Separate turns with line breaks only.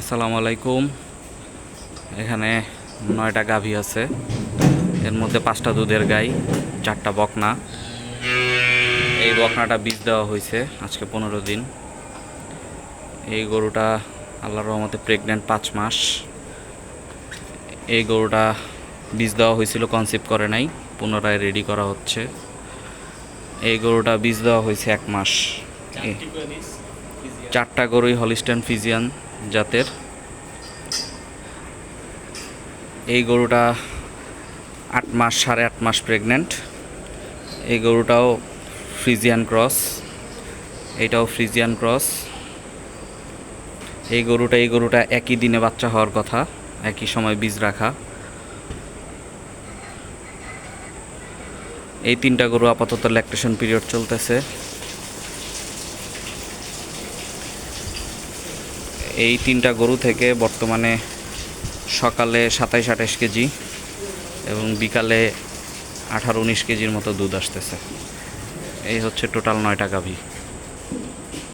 আসসালামু আলাইকুম। এখানে নয়টা গাভী আছে। এর মধ্যে পাঁচটা দুধের গাই, চারটা বকনা। এই বকনাটা বীজ দেওয়া হয়েছে আজকে পনেরো দিন। এই গরুটা আল্লাহর রহমতে প্রেগনেন্ট পাঁচ মাস। এই গরুটা বীজ দেওয়া হয়েছিল কনসিভ করে নাই, পুনরায় রেডি করা হচ্ছে। এই গরুটা বীজ দেওয়া হয়েছে এক মাস। চারটা গরুই হলিস্টান ফিজিয়ান জাতের। এই গরুটা আট মাস, সাড়ে আট মাস প্রেগনেন্ট এই গরুটাও ফ্রিজিয়ান ক্রস। এটাও ফ্রিজিয়ান ক্রস। এই গরুটা এই গরুটা একই দিনে বাচ্চা হওয়ার কথা, একই সময় বীজ রাখা। এই তিনটা গরু আপাতত ল্যাকটেশন পিরিয়ড চলতেছে। এই তিনটা গরু থেকে বর্তমানে সকালে সাতাইশ আঠাশ কেজি এবং বিকালে আঠারো উনিশ কেজির মতো দুধ আসতেছে। এই হচ্ছে টোটাল নয়টা গাভী।